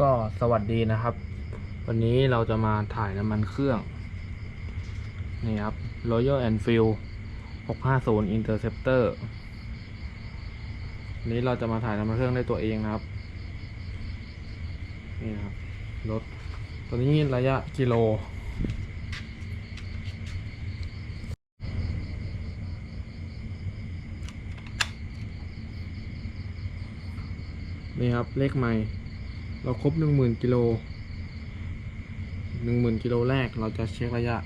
ก็สวัสดีนะครับ วันนี้เราจะมาถ่ายน้ำมันเครื่อง นี่ครับ Royal Enfield 650 Interceptor วันนี้เราจะมาถ่ายน้ำมันเครื่องได้ตัวเองนะครับ นี่นะครับรถตัวนี้ระยะกิโล นี่ครับเลขใหม่ เราครบหนึ่งหมื่นกิโลหนึ่งหมื่นกิโลแรกเราจะเช็คระยะ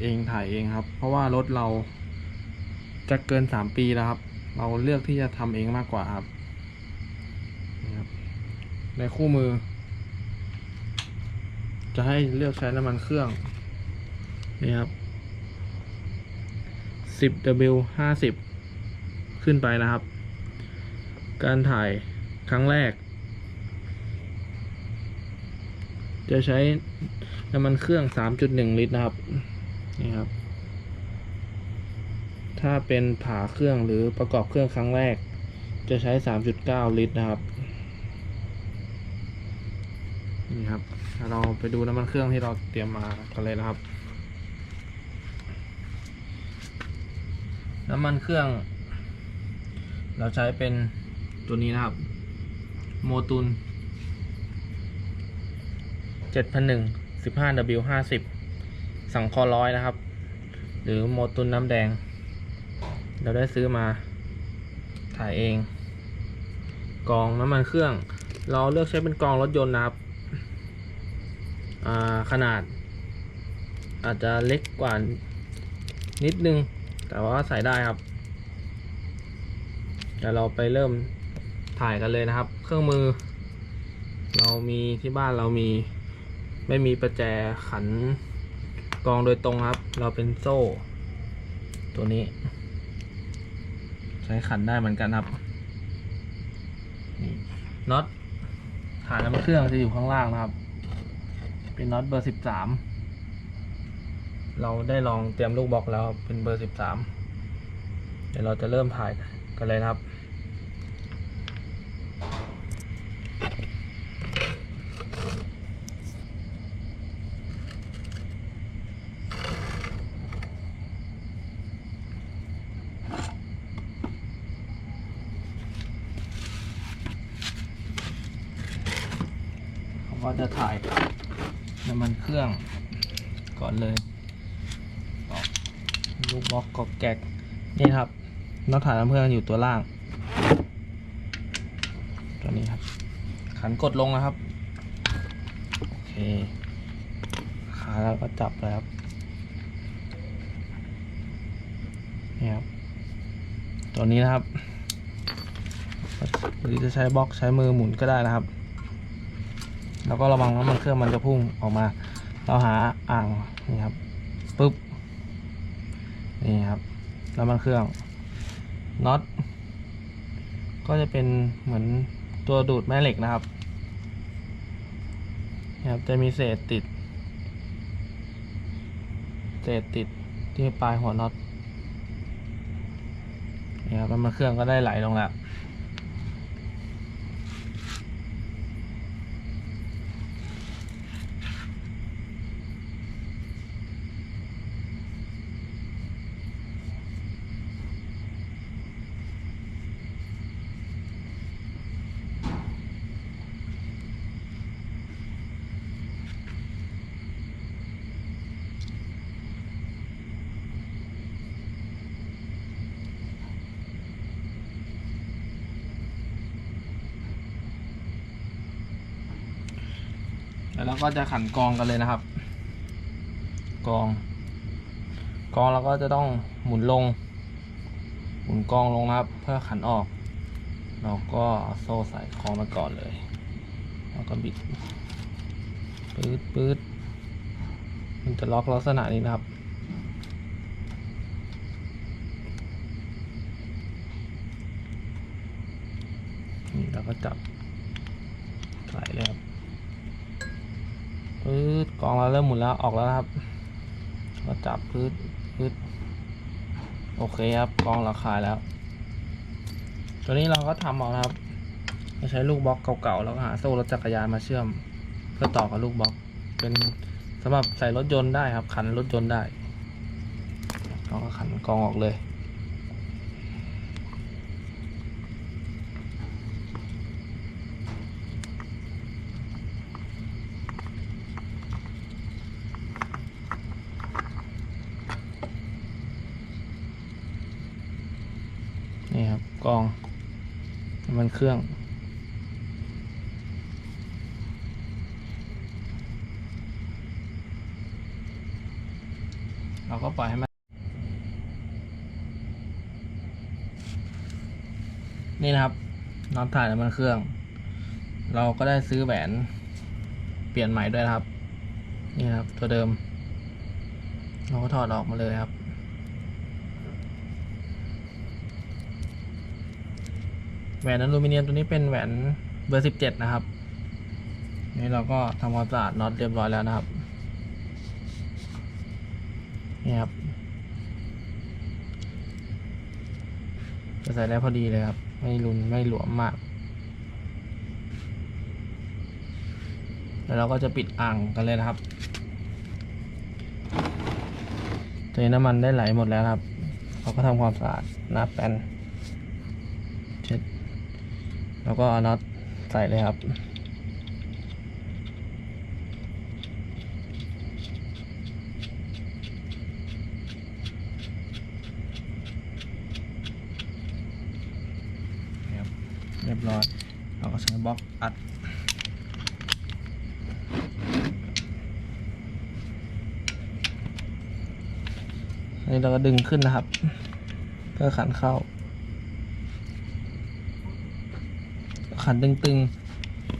เองถ่ายเองครับ เพราะว่ารถเราจะเกินสามปีแล้วครับ เราเลือกที่จะทำเองมากกว่าครับนี่ครับในคู่มือ จะให้เลือกใช้น้ำมันเครื่องนี่ครับ 10W 50 ขึ้นไปนะครับ การถ่ายครั้งแรก จะใช้น้ำมันเครื่อง 3.1 ลิตรนะครับ นี่ครับ ถ้าเป็นผ่าเครื่องหรือประกอบเครื่องครั้งแรก จะใช้ 3.9 ลิตรนะครับ นี่ครับ เราไปดูน้ำมันเครื่องที่เราเตรียมมากันเลยนะครับ น้ำมันเครื่อง เราใช้เป็นตัวนี้นะครับ โมตุ น7,001 15W 50สังคอร้อยนะครับ หรือโมตุนน้ำแดง เราได้ซื้อมาถ่ายเอง กองน้ำมันเครื่อง เราเลือกใช้เป็นกองรถยนต์นะครับาขนาด อาจจะเล็กกว่านิดนึง แต่ว่าใส่ได้ครับเดี๋ยวเราไปเริ่มถ่ายกันเลยนะครับ เครื่องมือ เรามีที่บ้านเรามี ไม่มีประแจขันกองโดยตรงครับ เราเป็นโซ่ ตัวนี้ ใช้ขันได้เหมือนกันครับนี่น็อตฐานน้ำเครื่องจะอยู่ข้างล่างนะครับ เป็นน็อตเบอร์สิบสามเราได้ลองเตรียมลูกบล็อกแล้วเป็นเบอร์สิบสามเดี๋ยวเราจะเริ่มถ่ายกันเลยนะครับ จะถ่ายน้ำมันเครื่องก่อนเลยลูกบล็อกกอกแกกนี่ครับน็อตถ่ายน้ำเครื่องอยู่ตัวล่าง ตัวนี้ครับ ขันกดลงนะครับ โอเคขาแล้วก็จับเลยครับนี่ครับ ตัวนี้นะครับหรือจะใช้บล็อกใช้มือหมุนก็ได้นะครับ แล้วก็ระวังน้ำมันเครื่องมันจะพุ่งออกมา เราหาอ่างนี่ครับปุ๊บนี่ครับน้ำมันเครื่องน็อตก็จะเป็นเหมือนตัวดูดแม่เหล็กนะครับนี่ครับจะมีเศษติด เศษติดที่ปลายหัวน็อตนี่ครับน้ำมันเครื่องก็ได้ไหลลงแล้ว เราก็จะขันกองกันเลยนะครับ กอง กองเราก็จะต้องหมุนลง หมุนกองลงนะครับ เพื่อขันออก เราก็เอาโซ่ใส่คล้องไว้ก่อนเลย แล้วก็บิดปื๊ดปื๊ดมันจะล็อกลักษณะนี้นะครับนี่เราก็จับใส่เลยครับ พืดกองเราเริ่มหมุนแล้วออกแล้วครับ ก็จับพืดพืดโอเคครับกองเราคลายแล้ว ตัวนี้เราก็ทำเอาครับก็ใช้ลูกบล็อกเก่าๆแล้วก็หาโซ่รถจักรยานมาเชื่อมเพื่อต่อกับลูกบล็อก เป็นสำหรับใส่รถยนต์ได้ครับ ขันรถยนต์ได้เราก็ขันกองออกเลย นี่ครับ กองน้ำมันเครื่องเราก็ปล่อยให้มัน นี่นะครับน็อตถ่ายน้ำมันเครื่อง เราก็ได้ซื้อแหวนเปลี่ยนใหม่ด้วยครับ นี่ครับตัวเดิม เราก็ถอดออกมาเลยครับ หวนอลูมิเนียมตัวนี้เป็นแหวนเบอร์สิบเจ็ดนะครับ นี่เราก็ทำความสะอาดน็อตเรียบร้อยแล้วนะครับ นี่ครับ จะใส่ได้พอดีเลยครับ ไม่รุนไม่หลวมมาก แล้วเราก็จะปิดอ่างกันเลยนะครับตอนนี้น้ำมันได้ไหลหมดแล้วครับ เราก็ทำความสะอาดหน้าแป้น แล้วก็เอาน็อตใส่เลยครับครับเรียบร้อยเราก็ใช้บล็อกอัดอันนี้เราก็ดึงขึ้นนะครับ เพื่อขันเข้า ขันตึง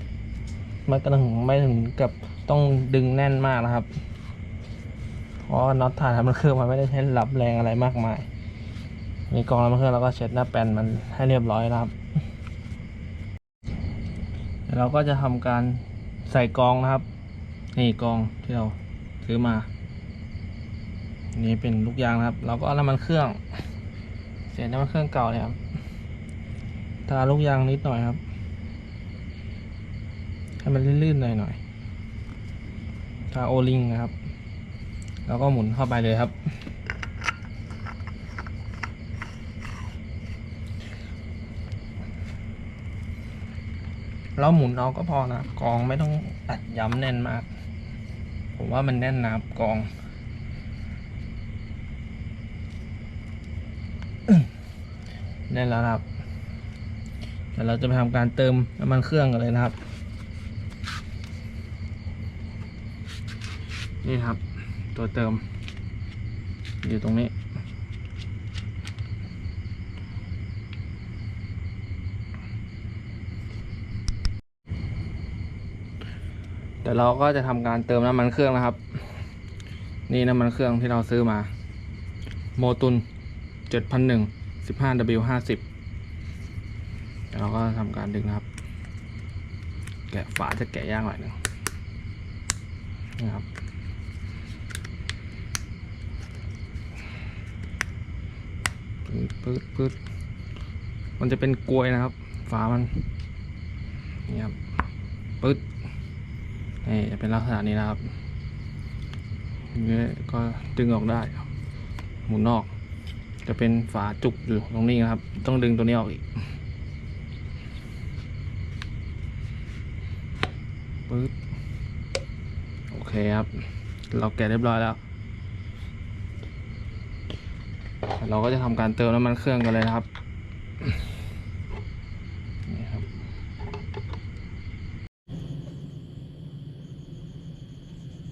ๆไม่กระถึงไม่ถึงกับต้องดึงแน่นมากนะครับเพราะน็อตถ่านทำมันเครื่องมันไม่ได้ใช้รับแรงอะไรมากมาย มีกองน้ำมันเครื่องแล้วก็เช็ดหน้าแปนมันให้เรียบร้อยนะครับเราก็จะทำการใส่กองนะครับ นี่กองที่เราซื้อมา นี่เป็นลูกยางนะครับ เราก็เอาน้ำมันเครื่อง เศษน้ำมันเครื่องเก่าเนี่ยครับทาลูกยางนิดหน่อยครับ ให้มันลื่นๆหน่อยๆทาโอลิงนะครับ แล้วก็หมุนเข้าไปเลยครับเราหมุนเอาก็พอนะกองไม่ต้องอัดย้ำแน่นมาก ผมว่ามันแน่นนะครับกองแน่นแล้วครับเดี๋ยวเราจะไปทำการเติมน้ำมันเครื่องกันเลยนะครับ นี่ครับ ตัวเติม อยู่ตรงนี้เดี๋ยวเราก็จะทำการเติมน้ำมันเครื่องนะครับ นี่น้ำมันเครื่องที่เราซื้อมา โมตุน 7001 15W 50เดี๋ยวเราก็ทำการดึงนะครับ แกะฝาจะแกะยากหน่อยหนึงนี่ครับ ปืดปืดปืดมันจะเป็นกลวยนะครับ ฝามันนี่ครับปืดนี่จะเป็นลักษณะนี้นะครับนี่ก็ดึงออกได้ครับ หมุนนอก จะเป็นฝาจุกอยู่ตรงนี้นะครับ ต้องดึงตัวนี้ออกอีกปึ๊บโอเคครับ เราแกะเรียบร้อยแล้ว เราก็จะทำการเติมน้ำมันเครื่องกันเลยนะครับ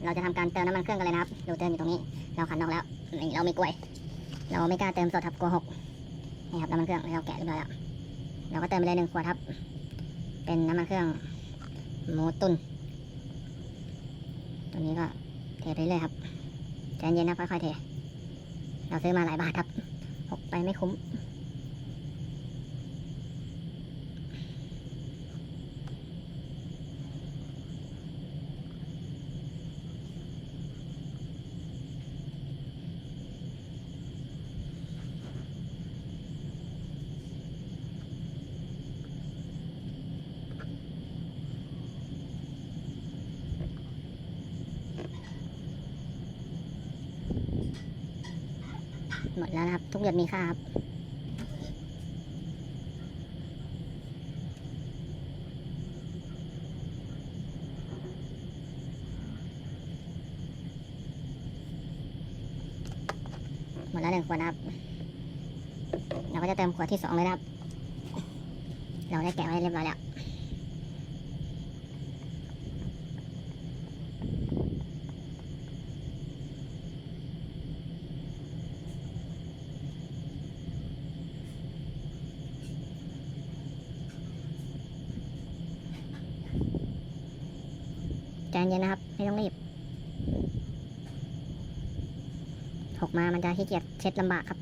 เราจะทำการเติมน้ำมันเครื่องกันเลยนะครับรูเติมอยู่ตรงนี้ เราขันออกแล้ว นี่เราไมีกล้วย เราไม่กล้าเติมสดครับกลัวหกนี่ครับน้ำมันเครื่องเราแกะเรียบร้อยแล้ว เราก็เติมไปเลยหนึ่งขวดครับ เป็นน้ำมันเครื่องโมตุนตัวนี้ก็เทไปเรื่อยครับใจเย็นนะค่อยๆเท เราซื้อมาหลายบาทครับหกไปไม่คุ้ม หมดแล้วนะครับ ทุกหยดมีค่าครับหมดแล้วหนึ่งขวดครับ เราก็จะเติมขวดที่สองเลยครับ เราได้แกะไว้เรียบร้อยแล้ว เย็นนะครับ ไม่ต้องรีบหกมามันจะขี้เกียจเช็ดลำบากครับ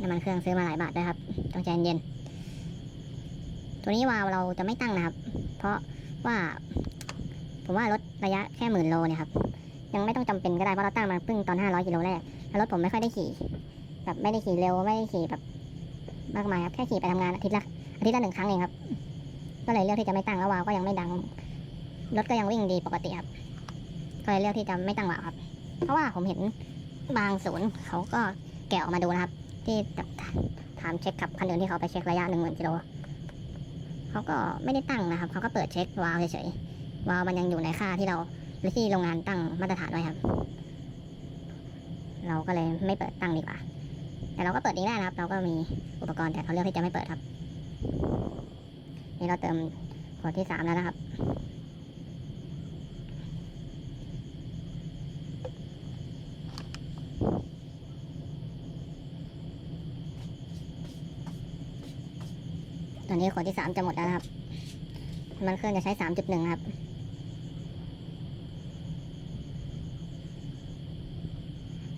น้ำมันเครื่องซื้อมาหลายบาทด้วยครับ ต้องใจเย็น ตัวนี้วาล์วเราจะไม่ตั้งนะครับ เพราะว่าผมว่ารถระยะแค่หมื่นโลเนี่ยครับ ยังไม่ต้องจำเป็นก็ได้เพราะเราตั้งมาเพิ่งตอน 500กิโลแรกแล้วรถผมไม่ค่อยได้ขี่ แบบไม่ได้ขี่เร็วไม่ได้ขี่แบบมากมายครับแค่ขี่ไปทำงานอาทิตย์ละอาทิตย์ละหนึ่งครั้งเองครับ ก็เลยเลือกที่จะไม่ตั้งแล้ววาล์วก็ยังไม่ดัง รถก็ยังวิ่งดีปกติครับ ก็เลยเลือกที่จะไม่ตั้งวาครับ เพราะว่าผมเห็นบางศูนย์เขาก็แกะออกมาดูนะครับ ที่แบบถามเช็คขับคันอื่นที่เขาไปเช็คระยะหนึ่งหมื่นกิโลเขาก็ไม่ได้ตั้งนะครับ เขาก็เปิดเช็ควาล์วเฉยๆวาล์วมันยังอยู่ในค่าที่เราหรือที่โรงงานตั้งมาตรฐานไว้ครับ เราก็เลยไม่เปิดตั้งดีกว่า แต่เราก็เปิดเองได้นะครับ เราก็มีอุปกรณ์แต่เขาเลือกที่จะไม่เปิดครับ นี่เราเติมขวดที่สามแล้วนะครับ นี้ขวดที่สามจะหมดแล้วนะครับ มันเครื่องจะใช้สามจุดหนึ่งครับ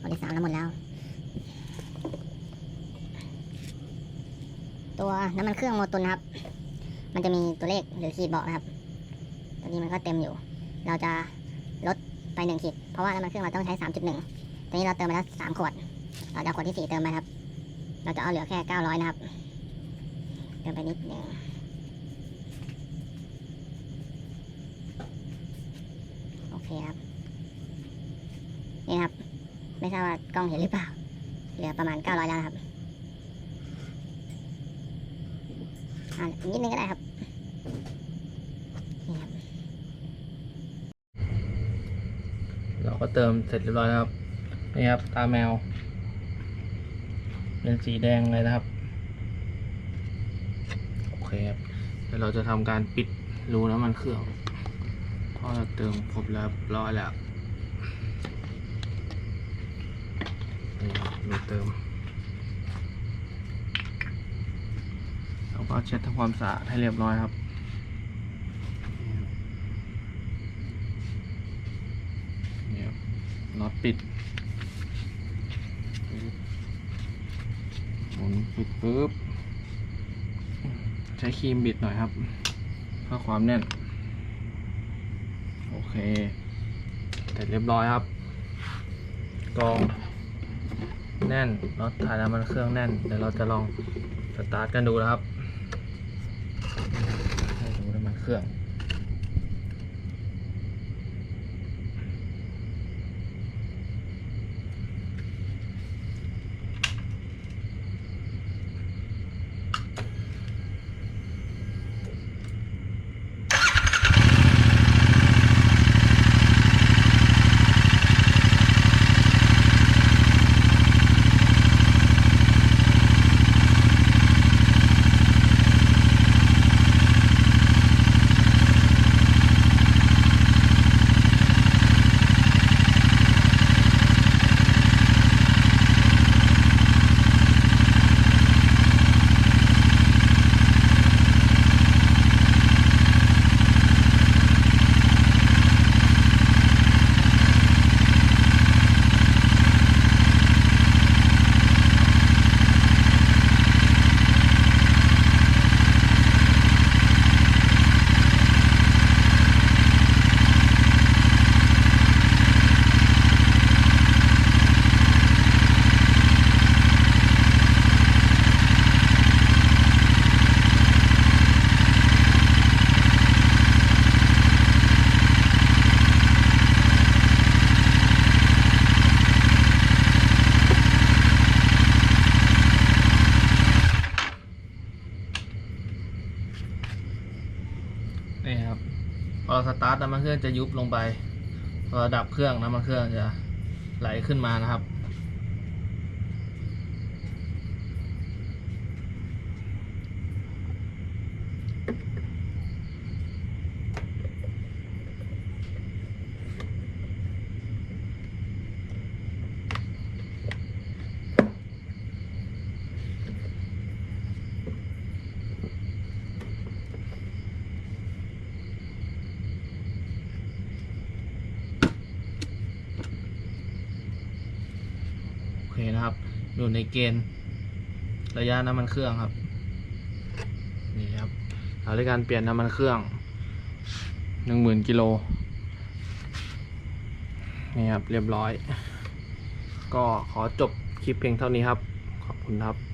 ขวดที่สามแล้วหมดแล้ว ตัวน้ำมันเครื่องโมตุนครับ มันจะมีตัวเลขหรือขีดบอกนะครับตอนนี้มันก็เต็มอยู่ เราจะลดไปหนึ่งขีด เพราะว่าน้ำมันเครื่องเราต้องใช้สามจุดหนึ่งตอนนี้เราเติมไปแล้วสามขวด เราจะขวดที่สี่เติมไปครับ เราจะเอาเหลือแค่เก้าร้อยนะครับ เติมไปนิดหนึ่งโอเคครับ นี่ครับ ไม่ทราบว่ากล้องเห็นหรือเปล่า เหลือประมาณ 900 แล้วนครับอ่านิดนึงก็ได้ครับนี่ครับ เราก็เติมเสร็จเรียบร้อยแล้วครับ นี่ครับ ตาแมว เป็นสีแดงเลยนะครับ ครับเดี๋ยวเราจะทำการปิดรูน้ำมันเครื่องเพราะเราเติมครบแล้วเรียบร้อยแล้วนี่ครับรูเติมเราก็เช็ดทำความสะอาดให้เรียบร้อยครับนี่ครับน็อตปิดหมุนปิดปุ๊บ ใช้ครีมบิดหน่อยครับ เพื่อความแน่น โอเคเสร็จเรียบร้อยครับกองแน่นน็อตถ่ายน้ำมันเครื่องแน่น เดี๋ยวเราจะลองสตาร์ทกันดูนะครับให้ดูน้ำมันเครื่อง เราสตาร์ทน้ำมันเครื่องจะยุบลงไปพอเราดับเครื่องน้ำมันเครื่องจะไหลขึ้นมานะครับ อยู่ในเกณฑ์ ระยะน้ำมันเครื่องครับ นี่ครับเราด้วยการเปลี่ยนน้ำมันเครื่องหนึ่งหมื่นกิโลนี่ครับเรียบร้อย ก็ขอจบคลิปเพียงเท่านี้ครับ ขอบคุณครับ